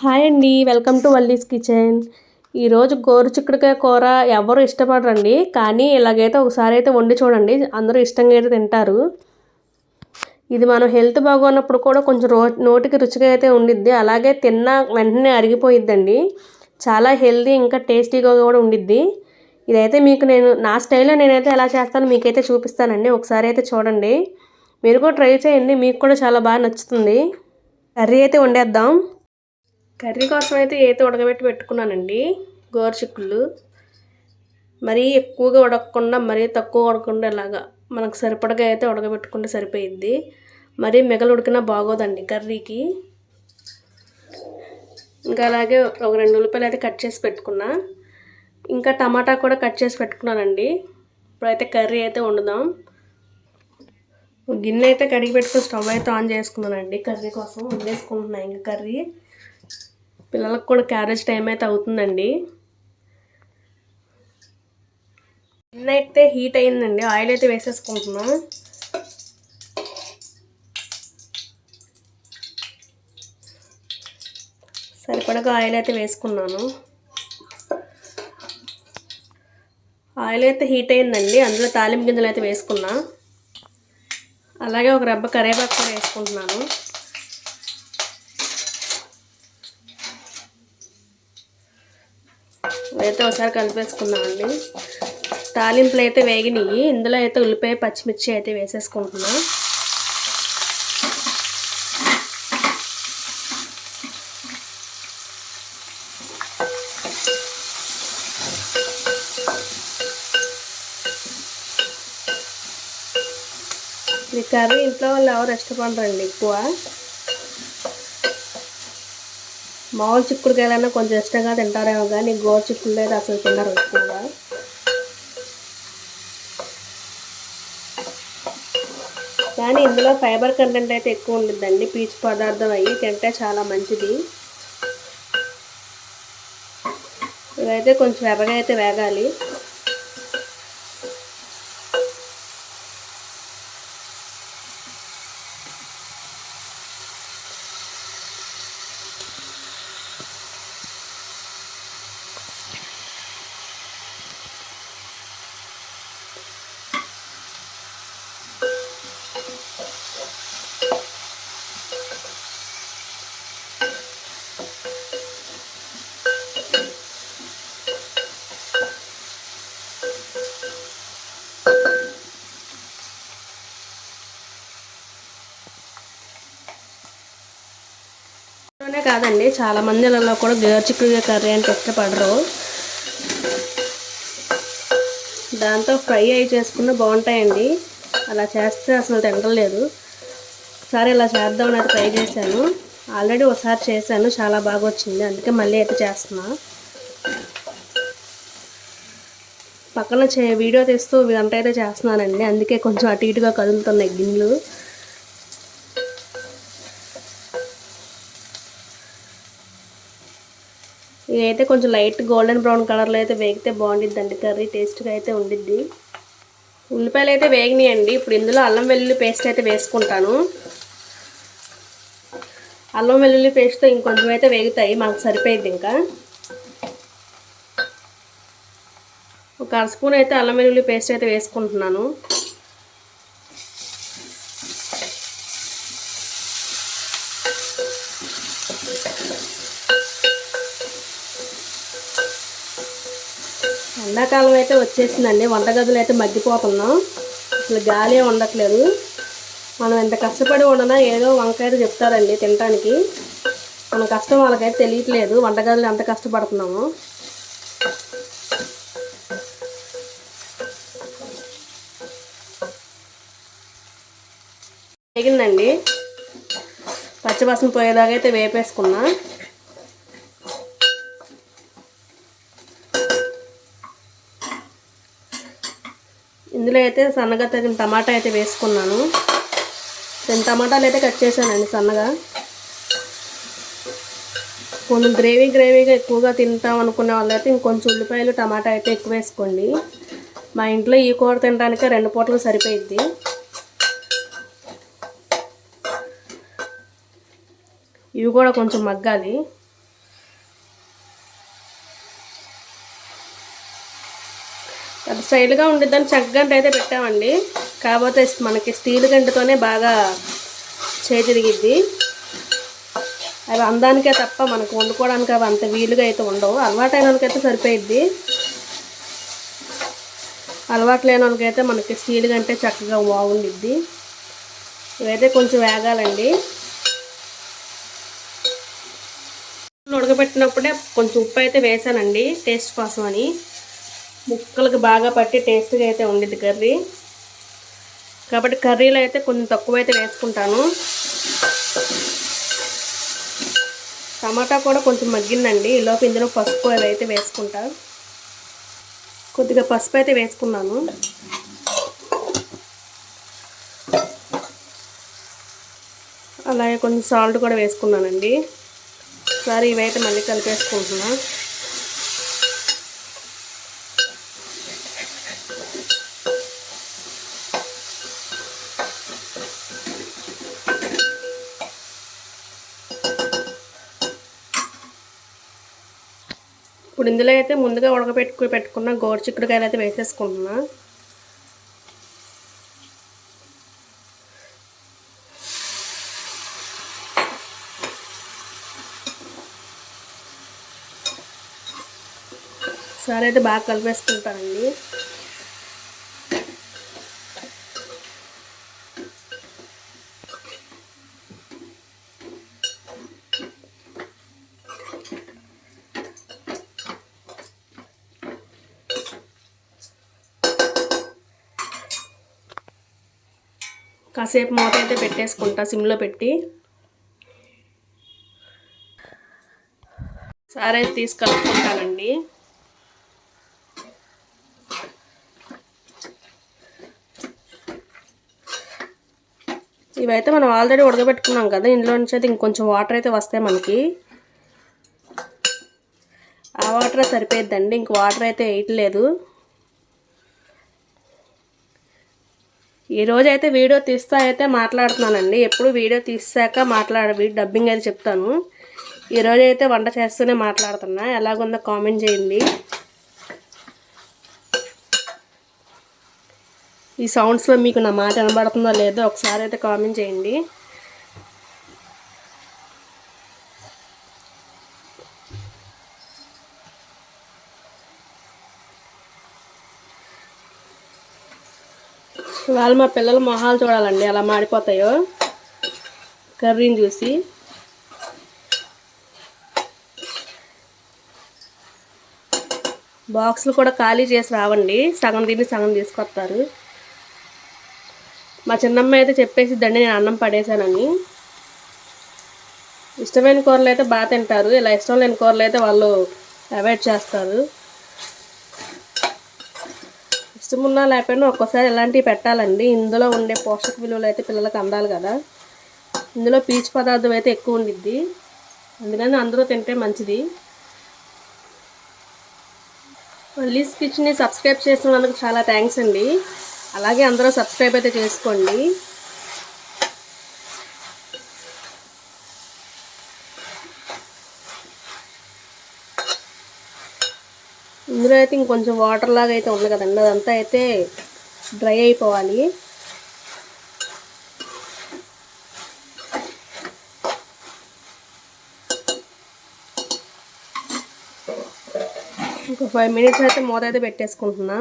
Hi అండి welcome to Valli's kitchen. ఈరోజు గోరు చిక్కుడుకాయ కూర ఎవరు ఇష్టపడరండి కానీ ఇలాగైతే ఒకసారి అయితే వండి చూడండి అందరూ ఇష్టంగా అయితే తింటారు. ఇది మనం హెల్త్ బాగున్నప్పుడు కూడా కొంచెం రో నోటికి రుచిగా అయితే ఉండిద్ది అలాగే తిన్న వెంటనే అరిగిపోయిద్దండి. చాలా హెల్దీ ఇంకా టేస్టీగా కూడా ఉండిద్ది. ఇదైతే మీకు నేను నా స్టైల్లో నేనైతే ఎలా చేస్తానో మీకైతే చూపిస్తానండి ఒకసారి అయితే చూడండి. మీరు కూడా ట్రై చేయండి మీకు కూడా చాలా బాగా నచ్చుతుంది. కర్రీ అయితే వండేద్దాం. కర్రీ కోసం అయితే ఏదో ఉడకబెట్టి పెట్టుకున్నానండి? గోరుచిక్కుళ్ళు. మరీ ఎక్కువగా ఉడకకుండా మరీ తక్కువ ఉడకకుండా ఇలాగా మనకు సరిపడగా అయితే ఉడకబెట్టుకుంటే సరిపోయిద్ది. మరీ మిగలు ఉడికినా బాగోదండి కర్రీకి. ఇంకా అలాగే ఒక రెండు ఉల్లిపాయలు అయితే కట్ చేసి పెట్టుకున్నా. ఇంకా టమాటా కూడా కట్ చేసి పెట్టుకున్నానండి. ఇప్పుడైతే కర్రీ అయితే వండుదాం. గిన్నె అయితే కడిగి పెట్టుకుని స్టవ్ అయితే ఆన్ చేసుకున్నానండి కర్రీ కోసం. వండేసుకుంటున్నాను ఇంకా కర్రీ. పిల్లలకు కూడా క్యారేజ్ టైం అయితే అవుతుందండి. నిన్న అయితే హీట్ అయిందండి ఆయిల్ అయితే వేసేసుకుంటున్నాం. సరిపడగా ఆయిల్ అయితే వేసుకున్నాను. ఆయిల్ అయితే హీట్ అయిందండి అందులో తాలింపు గింజలు అయితే వేసుకున్నా. అలాగే ఒక రబ్బ కరేపాకు కూడా వేసుకుంటున్నాను. అయితే ఒకసారి కలిపేసుకున్నామండి తాలింపులు అయితే వేగినాయి. ఇందులో అయితే ఉల్లిపాయ పచ్చిమిర్చి అయితే వేసేసుకుంటున్నాం. ఈ కర్రీ ఇంట్లో వాళ్ళు ఎవరు ఇష్టపడరండి ఎక్కువ? మామూలు చిక్కుడుకాయలన్నా కొంచెం ఇష్టంగా తింటారేమో కానీ గోరు చిక్కుడు అయితే అసలు తిన్నారు ఎక్కువగా. కానీ ఇందులో ఫైబర్ కంటెంట్ అయితే ఎక్కువ ఉండిద్దండి. పీచు పదార్థం అయ్యి తింటే చాలా మంచిది. ఇవైతే కొంచెం ఎర్రగా అయితే వేగాలి. కాదండి. చాలా మందిలలో కూడా గేర్చిక్కుడుగా కర్రీ అంటే ఇష్టపడరు దాంతో ఫ్రై అయి చేసుకున్న బాగుంటాయండి. అలా చేస్తే అసలు తింటలేదు ఒకసారి ఇలా చేద్దామని అయితే ట్రై చేశాను. ఆల్రెడీ ఒకసారి చేశాను. చాలా బాగా వచ్చింది. అందుకే మళ్ళీ అయితే చేస్తున్నా. పక్కన చే వీడియో తీస్తూ వంట అయితే చేస్తున్నానండి. అందుకే కొంచెం అటు ఇటుగా కదులుతున్నాయి గిన్నెలు. ఇదైతే కొంచెం లైట్ గోల్డెన్ బ్రౌన్ కలర్లో అయితే వేగితే బాగుండిద్దండి. కర్రీ టేస్ట్గా అయితే ఉండిద్ది. ఉల్లిపాయలు అయితే వేగినాయండి. ఇప్పుడు ఇందులో అల్లం వెల్లుల్లి పేస్ట్ అయితే వేసుకుంటాను. అల్లం వెల్లుల్లి పేస్ట్తో ఇంకొంచెం అయితే వేగుతాయి. మనకు సరిపోయింది ఇంకా. ఒక అర స్పూన్ అయితే అల్లం వెల్లుల్లి పేస్ట్ అయితే వేసుకుంటున్నాను. ఎండాకాలం అయితే వచ్చేసిందండి. వంటగదులు అయితే మగ్గిపోతున్నాం. అసలు గాలి ఉండట్లేదు. మనం ఎంత కష్టపడి ఉండనా ఏదో వంకాయలు చెప్తారండి తినడానికి మన కష్టం వాళ్ళకైతే తెలియట్లేదు. వంటగదులు ఎంత కష్టపడుతున్నాము. వేగిందండి పచ్చిపసం పోయేదాకైతే అయితే వేపేసుకున్నా. ఇందులో అయితే సన్నగా తగిన టమాటా అయితే వేసుకున్నాను. రెండు టమాటాలు అయితే కట్ చేశానండి సన్నగా. కొంచెం గ్రేవీ గ్రేవీగా ఎక్కువగా తింటాం అనుకునే వాళ్ళైతే ఇంకొంచెం ఉల్లిపాయలు టమాటా అయితే ఎక్కువ వేసుకోండి. మా ఇంట్లో ఈ కూర తినడానికి రెండు పూటలు సరిపోయిద్ది. ఇవి కూడా కొంచెం మగ్గాలి. అది స్టైల్గా ఉండిద్దని చెక్కగంట అయితే పెట్టామండి. కాకపోతే మనకి స్టీల్ గంటతోనే బాగా చేతిరిగిద్ది అవి అందానికే తప్ప మనకు వండుకోవడానికి అవి అంత వీలుగా అయితే ఉండవు. అలవాటైన వాళ్ళకైతే సరిపోయిద్ది. అలవాటు లేని వాళ్ళకైతే మనకి స్టీల్ కంటే చక్కగా బాగుండిద్ది. ఇవైతే కొంచెం వేగాలండి. ఉడకబెట్టినప్పుడే కొంచెం ఉప్పు అయితే వేసానండి టేస్ట్ కోసం అని. ముక్కలకు బాగా పట్టి టేస్ట్గా అయితే ఉండిద్ది కర్రీ. కాబట్టి కర్రీలో అయితే కొంచెం తక్కువ అయితే వేసుకుంటాను. టమాటా కూడా కొంచెం మగ్గిందండి. ఈలోపు ఇందులో పసుపు అవి అయితే వేసుకుంటా. కొద్దిగా పసుపు అయితే వేసుకున్నాను. అలాగే కొంచెం సాల్ట్ కూడా వేసుకున్నానండి. సరే ఇవైతే మళ్ళీ కలిపేసుకుంటున్నాను ఇప్పుడు ఇందులో అయితే ముందుగా ఉడకబెట్టుకు పెట్టుకున్న గోరు చిక్కుడుకాయలు అయితే వేసేసుకుంటున్నా. సరే అయితే బాగా కలిపేసుకుంటానండి. కాసేపు మూత అయితే పెట్టేసుకుంటా సిమ్లో పెట్టి. సరే తీసి కలుపుకుంటానండి ఇవైతే మనం ఆల్రెడీ ఉడకబెట్టుకున్నాం కదా ఇందులో నుంచి అయితే ఇంకొంచెం వాటర్ అయితే వస్తాయి మనకి. ఆ వాటర్ సరిపోయిద్దండి ఇంక వాటర్ అయితే వేయట్లేదు. ఈరోజు అయితే వీడియో తీస్తా అయితే మాట్లాడుతున్నానండి. ఎప్పుడు వీడియో తీసాక మాట్లాడ డబ్బింగ్ అయితే చెప్తాను. ఈరోజు అయితే వంట చేస్తూనే మాట్లాడుతున్నా. ఎలాగుందో కామెంట్ చేయండి. ఈ సౌండ్స్లో మీకు నా మాట వినబడుతుందో లేదో ఒకసారి అయితే కామెంట్ చేయండి. ఇవాళ మా పిల్లల మొహాలు చూడాలండి ఎలా మాడిపోతాయో. కర్రీని చూసి. బాక్సులు కూడా ఖాళీ చేసి రావండి సగం తిని సగం తీసుకొస్తారు. మా చిన్నమ్మ అయితే చెప్పేసిద్దండి నేను అన్నం పడేసానని ఇష్టమైన కూరలు అయితే బాగా తింటారు ఇలా ఇష్టం లేని కూరలు అయితే వాళ్ళు అవాయిడ్ చేస్తారు. ఇష్టం ఉన్నా లేకపోయినా ఒక్కోసారి ఇలాంటివి పెట్టాలండి. ఇందులో ఉండే పోషక విలువలు అయితే పిల్లలకు అందాలి కదా. ఇందులో పీచు పదార్థం అయితే ఎక్కువ ఉండిద్ది. అందుకని అందరూ తింటే మంచిది. లీస్ కిచెన్ని సబ్స్క్రైబ్ చేసినందుకు చాలా థ్యాంక్స్ అండి. అలాగే అందరూ సబ్స్క్రైబ్ అయితే చేసుకోండి. ఇందులో అయితే ఇంకొంచెం వాటర్ లాగా అయితే ఉంది కదండి. అదంతా అయితే డ్రై అయిపోవాలి. ఒక ఫైవ్ మినిట్స్ అయితే మూత అయితే పెట్టేసుకుంటున్నా.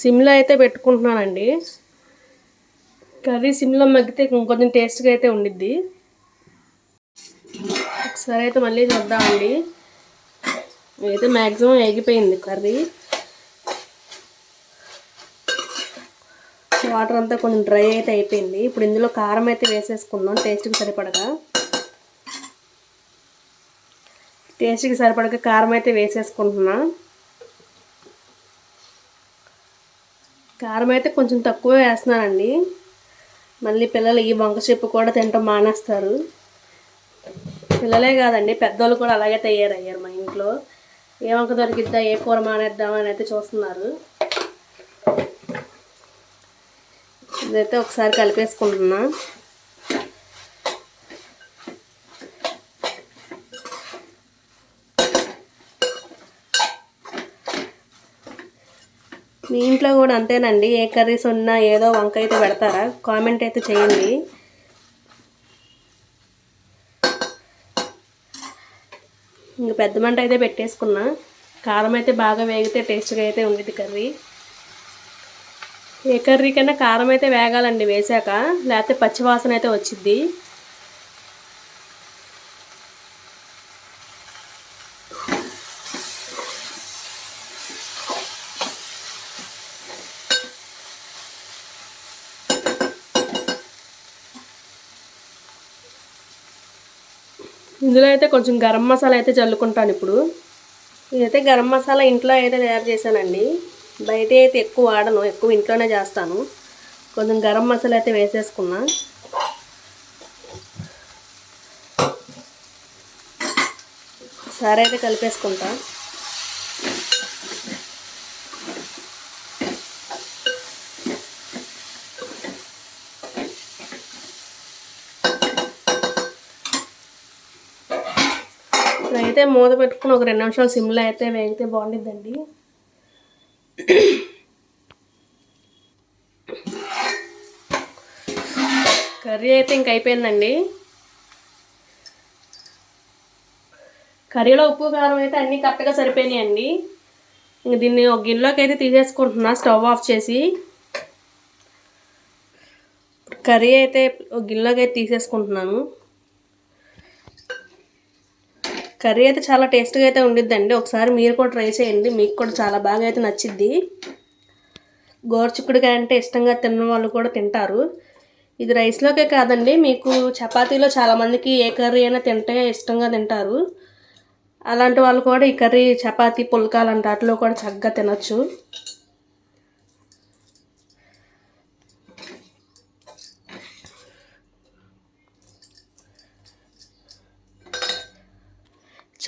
సిమ్లో అయితే పెట్టుకుంటున్నానండి. కర్రీ సిమ్లో మగ్గితే ఇంకొంచెం టేస్ట్గా అయితే ఉండిద్ది. ఒకసారి అయితే మళ్ళీ చూద్దామండి. అయితే మ్యాక్సిమం ఎగిపోయింది కర్రీ. వాటర్ అంతా కొంచెం డ్రై అయితే అయిపోయింది. ఇప్పుడు ఇందులో కారం అయితే వేసేసుకుందాం. టేస్ట్కి సరిపడగా. టేస్ట్కి సరిపడక కారం అయితే వేసేసుకుంటున్నా. కారం అయితే కొంచెం తక్కువ వేస్తున్నానండి. మళ్ళీ పిల్లలు ఈ వంక చెప్పు కూడా తింటాం మానేస్తారు. పిల్లలే కాదండి పెద్దోళ్ళు కూడా అలాగే తయారయ్యారు మా ఇంట్లో. ఏ వంక దొరికిద్దా ఏ కూర మానేద్దాం అని అయితే చూస్తున్నారు. ఇదైతే ఒకసారి కలిపేసుకుంటున్నా. మీ ఇంట్లో కూడా అంతేనండి. ఏ కర్రీస్ ఉన్నా ఏదో వంక అయితే పెడతారా? కామెంట్ అయితే చేయండి. పెద్ద మంట అయితే పెట్టేసుకున్నా. కారం అయితే బాగా వేగితే టేస్ట్గా అయితే ఉండేది కర్రీ. ఏ కర్రీ కన్నా కారం అయితే వేగాలండి వేసాక లేకపోతే పచ్చివాసన అయితే వచ్చిద్ది. ఇందులో అయితే కొంచెం గరం మసాలా అయితే చల్లుకుంటాను ఇప్పుడు. ఇదైతే గరం మసాలా ఇంట్లో అయితే తయారు చేశానండి. బయట అయితే ఎక్కువ వాడను ఎక్కువ ఇంట్లోనే చేస్తాను. కొంచెం గరం మసాలా అయితే వేసేసుకున్నా. సరే అయితే కలిపేసుకుంటా. అయితే మూత పెట్టుకుని ఒక రెండు నిమిషాలు సిమ్లో అయితే వేగితే బాగుండిద్దండి. కర్రీ అయితే ఇంక అయిపోయిందండి. కర్రీలో ఉప్పు కారం అయితే అన్నీ కరెక్ట్గా సరిపోయినాయండి. ఇంక దీన్ని ఒక గిన్నెలోకి అయితే తీసేసుకుంటున్నా స్టవ్ ఆఫ్ చేసి. కర్రీ అయితే ఒక గిన్నెలోకి అయితే తీసేసుకుంటున్నాను. కర్రీ అయితే చాలా టేస్ట్గా అయితే ఉండిద్దండి. ఒకసారి మీరు కూడా ట్రై చేయండి. మీకు కూడా చాలా బాగా అయితే నచ్చిద్ది. గోరుచిక్కుడుకాయ అంటే ఇష్టంగా తిన్న వాళ్ళు కూడా తింటారు. ఇది రైస్లోకే కాదండి. మీకు చపాతీలో చాలామందికి ఏ కర్రీ అయినా తింటే ఇష్టంగా తింటారు. అలాంటి వాళ్ళు కూడా ఈ కర్రీ చపాతీ పుల్కాలు అంటే వాటిలో కూడా చక్కగా తినచ్చు.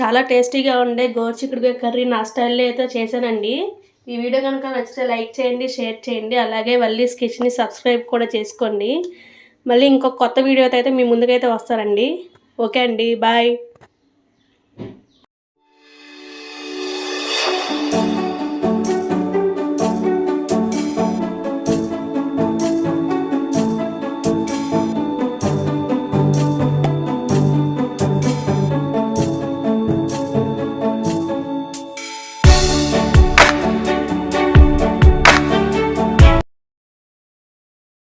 చాలా టేస్టీగా ఉండే గోరుచిక్కుడుకాయ కర్రీ నా స్టైల్లో అయితే చేశానండి. ఈ వీడియో కనుక నచ్చితే లైక్ చేయండి షేర్ చేయండి అలాగే వల్లీస్ కిచెన్ని సబ్స్క్రైబ్ కూడా చేసుకోండి. మళ్ళీ ఇంకొక కొత్త వీడియోతో అయితే మీ ముందుకైతే వస్తారండి ఓకే అండి బాయ్.